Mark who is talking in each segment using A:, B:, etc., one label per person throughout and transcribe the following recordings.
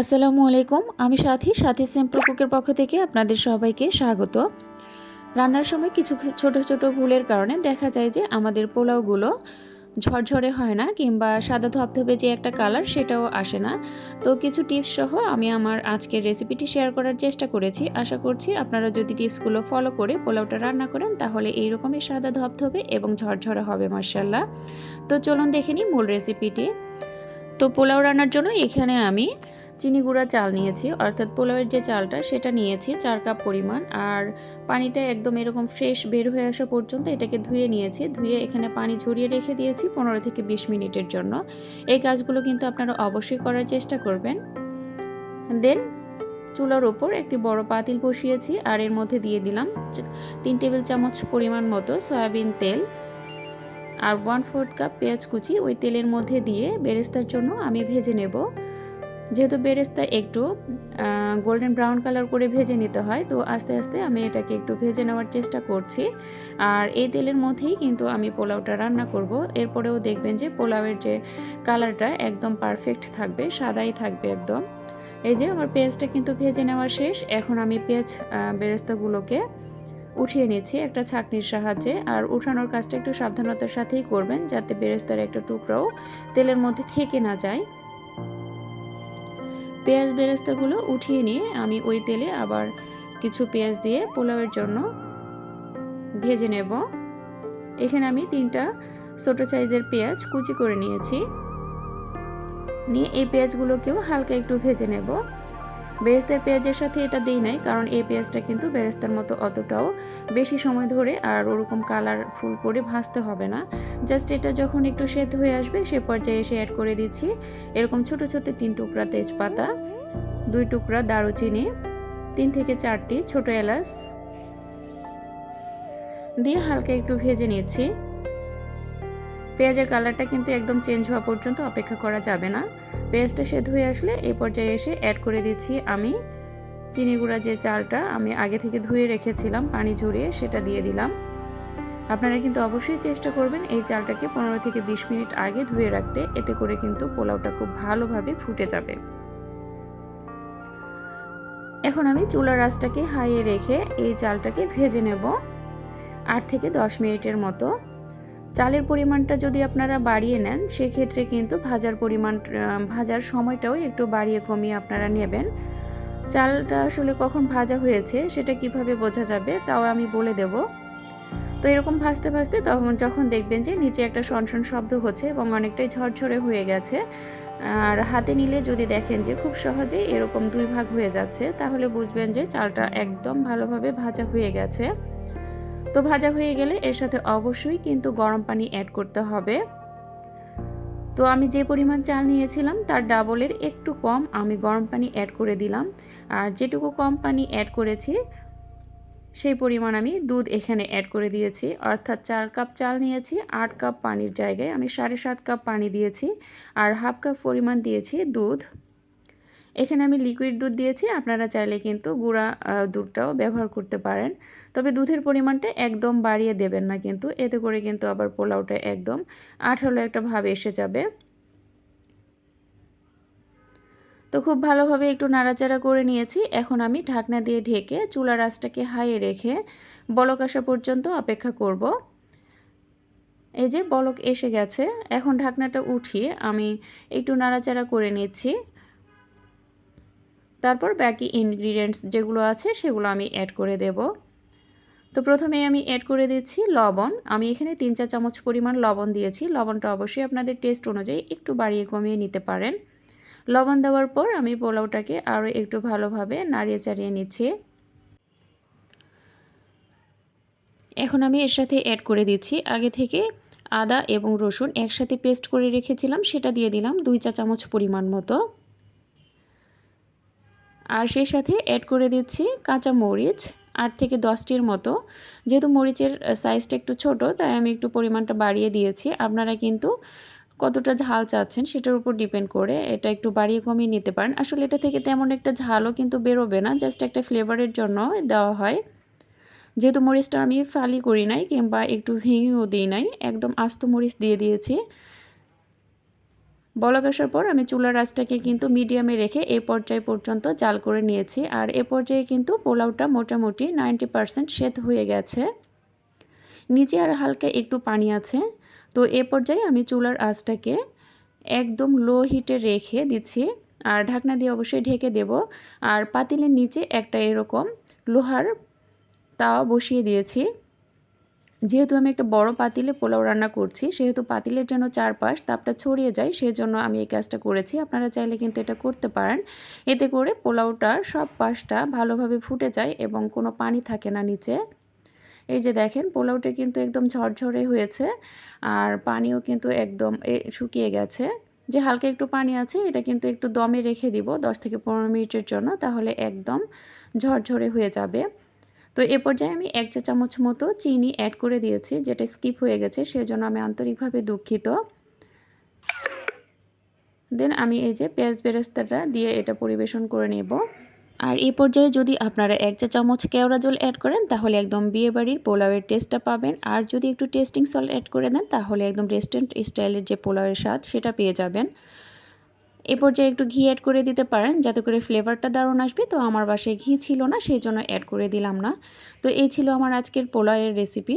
A: আসসালামু আলাইকুম, আমি সাথী সাথী সিম্পল কুকের পক্ষ থেকে আপনাদের সবাইকে স্বাগত। রান্নার সময় কিছু ছোট ছোট ভুলের কারণে দেখা যায় যে আমাদের পোলাওগুলো ঝরঝরে হয় না কিংবা সাদা ধপধপে যে একটা কালার সেটাও আসে না। তো কিছু টিপস সহ আমি আমার আজকের রেসিপিটি শেয়ার করার চেষ্টা করেছি। আশা করছি আপনারা যদি টিপসগুলো ফলো করে পোলাওটা রান্না করেন তাহলে এইরকমই সাদা ধপধপে এবং ঝরঝরে হবে মার্শাল্লাহ তো চলুন দেখে নিই মূল রেসিপিটি। তো পোলাও রান্নার জন্য এখানে আমি চিনি গুঁড়া চাল নিয়েছি, অর্থাৎ পোলাওয়ের যে চালটা সেটা নিয়েছি, চার কাপ পরিমাণ। আর পানিটা একদম এরকম ফ্রেশ বের হয়ে আসা পর্যন্ত এটাকে ধুয়ে নিয়েছি। ধুয়ে এখানে পানি ঝরিয়ে রেখে দিয়েছি পনেরো থেকে বিশ মিনিটের জন্য। এই কাজগুলো কিন্তু আপনারা অবশ্যই করার চেষ্টা করবেন। দেন চুলার ওপর একটি বড় পাতিল বসিয়েছি, আর এর মধ্যে দিয়ে দিলাম তিন টেবিল চামচ পরিমাণ মতো সয়াবিন তেল। আর ওয়ান ফোর্থ কাপ পেঁয়াজ কুচি ওই তেলের মধ্যে দিয়ে বেরেস্তার জন্য আমি ভেজে নেব। যেহেতু বেরেস্তা একটু গোল্ডেন ব্রাউন কালার করে ভেজে নিতে হয়, তো আস্তে আস্তে আমি এটাকে একটু ভেজে নেওয়ার চেষ্টা করছি। আর এই তেলের মধ্যেই কিন্তু আমি পোলাওটা রান্না করব। এরপরেও দেখবেন যে পোলাওয়ের যে কালারটা একদম পারফেক্ট থাকবে সাদাই থাকবে একদম। এই যে আমার পেঁয়াজটা কিন্তু ভেজে নেওয়া শেষ, এখন আমি পেঁয়াজ বেরেস্তাগুলোকে উঠিয়ে নিচ্ছি একটা ছাকনির সাহায্যে। আর উঠানোর কাজটা একটু সাবধানতার সাথেই করবেন, যাতে বেরেস্তার একটা টুকরাও তেলের মধ্যে থেকে না যায়। পেঁয়াজ বেরেস্তাগুলো উঠিয়ে নিয়ে আমি ওই তেলে আবার কিছু পেঁয়াজ দিয়ে পোলাওয়ের জন্য ভেজে নেব। এখানে আমি তিনটা ছোট সাইজের পেঁয়াজ কুচি করে নিয়েছি। নিয়ে এই পেঁয়াজগুলোকেও হালকা একটু ভেজে নেব। বেরেস্তার পেঁয়াজের সাথে এটা দিই নাই, কারণ এই পেঁয়াজটা কিন্তু বেরেস্তার মতো অতটাও বেশি সময় ধরে আর ওরকম কালার ফুল করে ভাজতে হবে না। জাস্ট এটা যখন একটু সেদ্ধ হয়ে আসবে, সে পর্যায়ে এসে অ্যাড করে দিচ্ছি এরকম ছোট ছোট তিন টুকরা তেজপাতা, দুই টুকরা দারুচিনি, তিন থেকে চারটি ছোট এলাচ দিয়ে হালকা একটু ভেজে নিচ্ছি। পেঁয়াজের কালারটা কিন্তু একদম চেঞ্জ হওয়া পর্যন্ত অপেক্ষা করা যাবে না। পেঁয়াজটা সেদ্ধ হয়ে আসলে এই পর্যায়ে এসে অ্যাড করে দিচ্ছি আমি। চিনি গুঁড়া যে চালটা আমি আগে থেকে ধুয়ে রেখেছিলাম, পানি ঝরিয়ে সেটা দিয়ে দিলাম। আপনারা কিন্তু অবশ্যই চেষ্টা করবেন এই চালটাকে পনেরো থেকে বিশ মিনিট আগে ধুয়ে রাখতে, এতে করে কিন্তু পোলাওটা খুব ভালোভাবে ফুটে যাবে। এখন আমি চুলার রাসটাকে হাইয়ে রেখে এই চালটাকে ভেজে নেব। আট থেকে দশ মিনিটের মতো। চালের পরিমাণটা যদি আপনারা বাড়িয়ে নেন, সেক্ষেত্রে কিন্তু ভাজার পরিমাণ ভাজার সময়টাও একটু বাড়িয়ে কমিয়ে আপনারা নেবেন। চালটা আসলে কখন ভাজা হয়েছে সেটা কীভাবে বোঝা যাবে তাও আমি বলে দেব। তো এরকম ভাজতে ভাজতে তখন যখন দেখবেন যে নিচে একটা সনসন শব্দ হচ্ছে এবং অনেকটাই ঝরঝরে হয়ে গেছে, আর হাতে নিলে যদি দেখেন যে খুব সহজে এরকম দুই ভাগ হয়ে যাচ্ছে, তাহলে বুঝবেন যে চালটা একদম ভালোভাবে ভাজা হয়ে গেছে। তো ভাজা হয়ে গেলে এর সাথে অবশ্যই কিন্তু গরম পানি অ্যাড করতে হবে। তো আমি যে পরিমাণ চাল নিয়েছিলাম তার ডাবলের একটু কম আমি গরম পানি অ্যাড করে দিলাম। আর যেটুকু কম পানি অ্যাড করেছি, সেই পরিমাণ আমি দুধ এখানে অ্যাড করে দিয়েছি। অর্থাৎ চার কাপ চাল নিয়েছি, আট কাপ পানির জায়গায় আমি সাড়ে সাত কাপ পানি দিয়েছি। আর হাফ কাপ পরিমাণ দিয়েছি দুধ। এখানে আমি লিকুইড দুধ দিয়েছি, আপনারা চাইলে কিন্তু গুঁড়া দুধটাও ব্যবহার করতে পারেন। তবে দুধের পরিমাণটা একদম বাড়িয়ে দেবেন না কিন্তু, এতে করে কিন্তু আবার পোলাওটা একদম আঠালো একটা ভাব এসে যাবে। তো খুব ভালোভাবে একটু নাড়াচাড়া করে নিয়েছি, এখন আমি ঢাকনা দিয়ে ঢেকে চুলা রাসটাকে হাইয়ে রেখে বলক আসা পর্যন্ত অপেক্ষা করব। এই যে বলক এসে গেছে, এখন ঢাকনাটা উঠিয়ে আমি একটু নাড়াচাড়া করে নিচ্ছি। তারপর বাকি ইনগ্রিডিয়েন্টস যেগুলো আছে সেগুলো আমি অ্যাড করে দেব। তো প্রথমে আমি অ্যাড করে দিচ্ছি লবণ। আমি এখানে তিন চার চামচ পরিমাণ লবণ দিয়েছি। লবণটা অবশ্যই আপনাদের টেস্ট অনুযায়ী একটু বাড়িয়ে কমিয়ে নিতে পারেন। লবণ দেওয়ার পর আমি পোলাওটাকে আরও একটু ভালোভাবে নাড়িয়ে চাড়িয়ে নিচ্ছি। এখন আমি এর সাথে অ্যাড করে দিচ্ছি। আগে থেকে আদা এবং রসুন একসাথে পেস্ট করে রেখেছিলাম, সেটা দিয়ে দিলাম দুই চা চামচ পরিমাণ মতো। আর সেই সাথে অ্যাড করে দিচ্ছি কাঁচা মরিচ আট থেকে দশটির মতো। যেহেতু মরিচের সাইজটা একটু ছোট, তাই আমি একটু পরিমাণটা বাড়িয়ে দিয়েছি। আপনারা কিন্তু কতটা ঝাল চাচ্ছেন সেটার উপর ডিপেন্ড করে এটা একটু বাড়িয়ে কমিয়ে নিতে পারেন। আসলে এটা থেকে তেমন একটা ঝালও কিন্তু বেরোবে না জাস্ট একটা ফ্লেভারের জন্য দেওয়া হয়। যেহেতু মরিচটা আমি ফালি করি নাই কিংবা একটু ভেঙেও দিই নাই, একদম আস্ত মরিচ দিয়ে দিয়েছি। বলক আসার পর আমি চুলার আঁচটাকে কিন্তু মিডিয়ামে রেখে এ পর্যায় পর্যন্ত জাল করে নিয়েছি। আর এ পর্যায়ে কিন্তু পোলাওটা মোটামুটি নাইনটি পারসেন্ট সেদ্ধ হয়ে গেছে। নিচে আর হালকা একটু পানি আছে। তো এ পর্যায়ে আমি চুলার আঁচটাকে একদম লো হিটে রেখে দিচ্ছি। আর ঢাকনা দিয়ে অবশ্যই ঢেকে দেব। আর পাতিলের নিচে একটা এরকম লোহার তাওয়া বসিয়ে দিয়েছি। যেহেতু আমি একটা বড় পাতিলে পোলাও রান্না করছি, সেহেতু পাতিলের জন্য চারপাশ তাপটা ছড়িয়ে যায়, সেজন্য আমি এই কাজটা করেছি। আপনারা চাইলে কিন্তু এটা করতে পারেন। এতে করে পোলাওটার সব পাশটা ভালোভাবে ফুটে যায় এবং কোনো পানি থাকে না নিচে। এই যে দেখেন, পোলাওটা কিন্তু একদম ঝরঝরে হয়েছে আর পানিও কিন্তু একদম শুকিয়ে গেছে। যে হালকা একটু পানি আছে, এটা কিন্তু একটু দমে রেখে দিব দশ থেকে পনেরো মিনিটের জন্য, তাহলে একদম ঝরঝরে হয়ে যাবে। তো এ পর্যায়ে আমি এক চা চামচ মতো চিনি অ্যাড করে দিয়েছি, যেটা স্কিপ হয়ে গেছে, সেজন্য আমি আন্তরিকভাবে দুঃখিত। দেন আমি এই যে পেঁয়াজ বেরেস্তাটা দিয়ে এটা পরিবেশন করে নেব। আর এই পর্যায়ে যদি আপনারা এক চা চামচ কেওড়া জল অ্যাড করেন, তাহলে একদম বিয়েবাড়ির পোলাওয়ের টেস্টটা পাবেন। আর যদি একটু টেস্টিং সল্ট অ্যাড করে দেন, তাহলে একদম রেস্টুরেন্ট স্টাইলের যে পোলাওয়ের স্বাদ, সেটা পেয়ে যাবেন। এ পর্যায়ে একটু ঘি অ্যাড করে দিতে পারেন, যাতে করে ফ্লেভারটা দারুণ আসবে। তো আমার বাসায় ঘি ছিল না, সেই জন্য অ্যাড করে দিলাম না। তো এই ছিল আমার আজকের পোলাওয়ের রেসিপি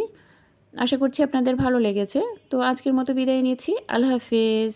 A: আশা করছি আপনাদের ভালো লেগেছে। তো আজকের মতো বিদায় নিয়েছি আল্লাহ হাফেজ।